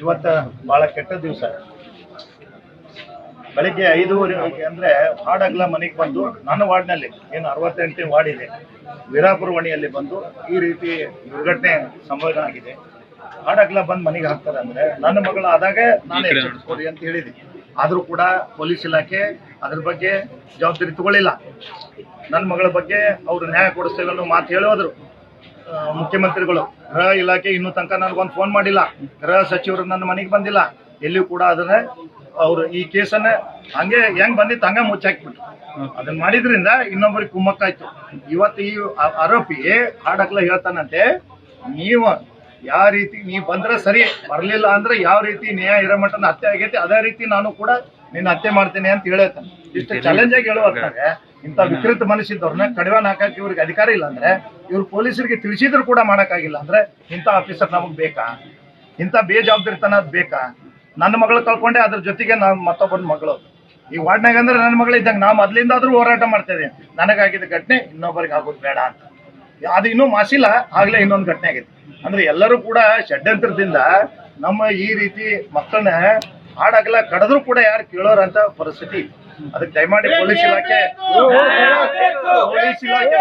ಇವತ್ತ ಬಹಳ ಕೆಟ್ಟ ದಿವಸ. ಬೆಳಿಗ್ಗೆ ಐದೂವರೆ ಅಂದ್ರೆ ಹಾಡಗ್ಲ ಮನೆಗೆ ಬಂದು ನನ್ನ ವಾರ್ಡ್ನಲ್ಲಿ ಏನು ಅರವತ್ತೆಂಟನೇ ವಾರ್ಡ್ ಇದೆ ವೀರಾಪುರ ವಣಿಯಲ್ಲಿ ಬಂದು ಈ ರೀತಿ ದುರ್ಘಟನೆ ಸಂಭವನ ಆಗಿದೆ ಹಾಡಗ್ಲ ಬಂದು ಮನೆಗೆ ಹಾಕ್ತಾರೆ ಅಂದ್ರೆ ನನ್ನ ಮಗಳು ಆದಾಗ ನಾನು ಎಚ್ಚರಿಸ್ಕೊಡಿ ಅಂತ ಹೇಳಿದೆ. ಆದ್ರೂ ಕೂಡ ಪೊಲೀಸ್ ಇಲಾಖೆ ಅದ್ರ ಬಗ್ಗೆ ಜವಾಬ್ದಾರಿ ತಗೊಳ್ಳಿಲ್ಲ. ನನ್ನ ಮಗಳ ಬಗ್ಗೆ ಅವರು ನ್ಯಾಯ ಕೊಡಿಸ್ತೇವೆ ಅನ್ನೋ ಮಾತು ಹೇಳೋದ್ರು. ಮುಖ್ಯಮಂತ್ರಿಗಳು ಗೃಹ ಇಲಾಖೆ ಇನ್ನೂ ತನಕ ನನಗೊಂದು ಫೋನ್ ಮಾಡಿಲ್ಲ. ಗೃಹ ಸಚಿವರು ನನ್ನ ಮನೆಗೆ ಬಂದಿಲ್ಲ. ಎಲ್ಲಿಯೂ ಕೂಡ ಅದನ್ನ ಅವರು ಈ ಕೇಸನ್ನ ಹಂಗೆ ಹೆಂಗ್ ಬಂದಿತ್ತು ಹಂಗೆ ಮುಚ್ಚಾಕ್ಬಿಟ್ರು ಅದನ್ನ ಮಾಡಿದ್ರಿಂದ ಇನ್ನೊಬ್ಬರಿಗೆ ಕುಮ್ಮಕ್ಕಾಯ್ತು. ಇವತ್ತು ಈ ಆರೋಪಿ ಹಾಡಕ್ಲ ಹೇಳ್ತಾನಂತೆ ನೀವು ಯಾವ ರೀತಿ ನೀ ಬಂದ್ರೆ ಸರಿ ಬರಲಿಲ್ಲ ಅಂದ್ರೆ ಯಾವ ರೀತಿ ನ್ಯಾಯ ಇರೋ ಮಟ್ಟನ ಹತ್ಯೆ ಆಗೈತಿ ಅದೇ ರೀತಿ ನಾನು ಕೂಡ ನಿನ್ನ ಹತ್ಯೆ ಮಾಡ್ತೇನೆ ಅಂತ ಹೇಳ್ತಾನೆ. ಇಷ್ಟು ಚಾಲೆಂಜ್ ಆಗಿ ಹೇಳುವಂತಾಗ ಇಂಥ ವಿಕೃತ ಮನಸ್ಸಿದ್ದವ್ರನ್ನ ಕಡಿವಾಣ ಹಾಕಕ್ಕೆ ಇವ್ರಿಗೆ ಅಧಿಕಾರ ಇಲ್ಲ ಅಂದ್ರೆ, ಇವ್ರು ಪೊಲೀಸರಿಗೆ ತಿಳಿಸಿದ್ರು ಕೂಡ ಮಾಡಕ್ಕಾಗಿಲ್ಲ ಅಂದ್ರೆ, ಇಂಥ ಆಫೀಸರ್ ನಮಗ್ ಬೇಕಾ? ಇಂಥ ಬೇಜವಾಬ್ದಾರಿತನ ಅದ್ ಬೇಕಾ? ನನ್ನ ಮಗಳು ಕಳ್ಕೊಂಡೆ, ಅದ್ರ ಜೊತೆಗೆ ನಾನು ಮತ್ತೊಬ್ಬನ ಮಗಳು. ಈ ವಾರ್ಡ್ನಾಗ ಅಂದ್ರೆ ನನ್ನ ಮಗಳು ಇದ್ದಂಗೆ ನಾ ಮೊದ್ಲಿಂದಾದ್ರೂ ಹೋರಾಟ ಮಾಡ್ತಾ ಇದೀವಿ. ನನಗಾಗಿದ್ದ ಘಟನೆ ಇನ್ನೊಬ್ಬರಿಗೆ ಆಗೋದು ಬೇಡ ಅಂತ. ಅದು ಇನ್ನೂ ಮಾಸಿಲ್ಲ, ಆಗ್ಲೇ ಇನ್ನೊಂದು ಘಟನೆ ಆಗಿದೆ ಅಂದ್ರೆ ಎಲ್ಲರೂ ಕೂಡ ಷಡ್ಯಂತ್ರದಿಂದ ನಮ್ಮ ಈ ರೀತಿ ಮಕ್ಕಳನ್ನ ಹಾಡಾಗಲ್ಲ ಕಡದ್ರು ಕೂಡ ಯಾರು ಕೇಳೋರಂತ ಪರಿಸ್ಥಿತಿ. ಅದಕ್ಕೆ ದಯಮಾಡಿ ಪೊಲೀಸ್ ಇಲಾಖೆ. ಪೊಲೀಸ್ ಇಲಾಖೆ.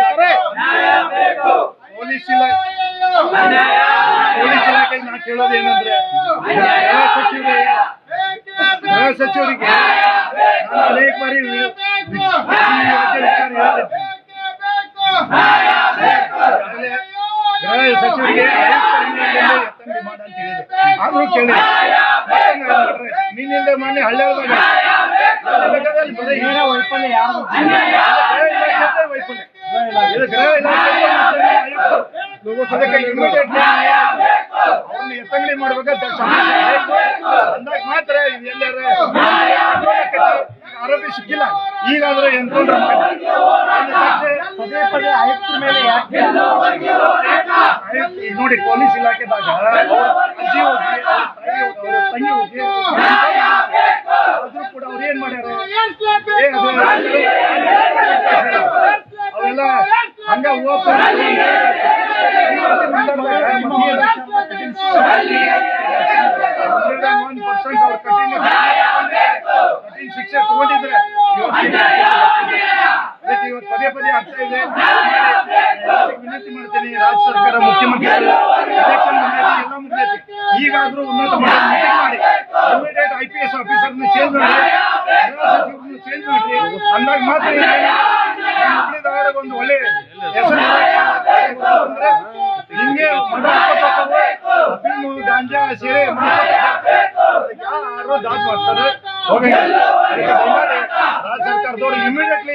ಪೊಲೀಸ್ ಇಲಾಖೆ. ಪೊಲೀಸ್ ಇಲಾಖೆಗೆ ನಾ ಕೇಳೋದು ಏನಂದ್ರೆ ಗೃಹ ಸಚಿವರಿಗೆ ಗೃಹ ಸಚಿವರಿಗೆ ನಾನು ಅನೇಕ ಬಾರಿ ಇಲಾಖೆ ಗೃಹ ಸಚಿವರಿಗೆ ಮಾಡ ಆದ್ರೂ ಕೇಳಿ. ನಿನ್ನಿಂದ ಮೊನ್ನೆ ಹಳ್ಳಿ ಅವ್ರನ್ನ ಎತ್ತಂಗಡಿ ಅಂದಾಗ ಮಾತ್ರ ಎಲ್ಲಾರ ಆರೋಪಿ ಸಿಕ್ಕಿಲ್ಲ. ಈಗಾದ್ರೆ ಎನ್ಕೌಂಟರ್ ಪದೇ ಪದೇ ಆಯುಕ್ತರ ಮೇಲೆ ಯಾಕೆ ನೋಡಿ ಪೊಲೀಸ್ ಇಲಾಖೆದಾಗ ಅಜ್ಜಿ ಹೋಗಿ ತಂಗಿ ಹೋಗಿ ಆದ್ರೂ ಕೂಡ ಅವ್ರು ಏನ್ ಮಾಡ್ಯಾರ ಏ, ಅದು- ಅವೆಲ್ಲ ಹಂಗ ಓಪನ್ ಒನ್ ಪರ್ಸೆಂಟ್ ಅವ್ರು ಕಠಿಣ ಕಠಿಣ ಶಿಕ್ಷೆ ತಗೊಂಡಿದ್ರೆ ಅದಕ್ಕೆ ಇವತ್ತು ಪದೇ ಪದೇ ಆಗ್ತಾ ಇದೆ ವಿನಂತಿ ಮಾಡ್ತೀನಿ ರಾಜ್ಯ ಸರ್ಕಾರ ಮುಖ್ಯಮಂತ್ರಿ ಎಲೆಕ್ಷನ್ ಎಲ್ಲ ಈಗಾದ್ರೂ ಅಂದಾಗ ಮಾತ್ರ ಒಂದು ಒಳ್ಳೆ ಹೆಸರು. ಹಿಂಗೆ ಗಾಂಜಾ ಸೇರೆ ಯಾರು ದಾಟ್ ಮಾಡ್ತಾರೆ? ರಾಜ್ಯ ಸರ್ಕಾರದವರು ಇಮಿಡಿಯೇಟ್ಲಿ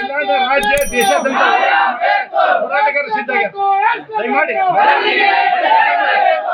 ಇಲ್ಲಾಂದ್ರೆ ರಾಜ್ಯ ದೇಶಾದ್ಯಂತ ಹೋರಾಟಗಾರ ಸಿದ್ಧ ದಯಮಾಡಿ. ತಿನ್ನೋರು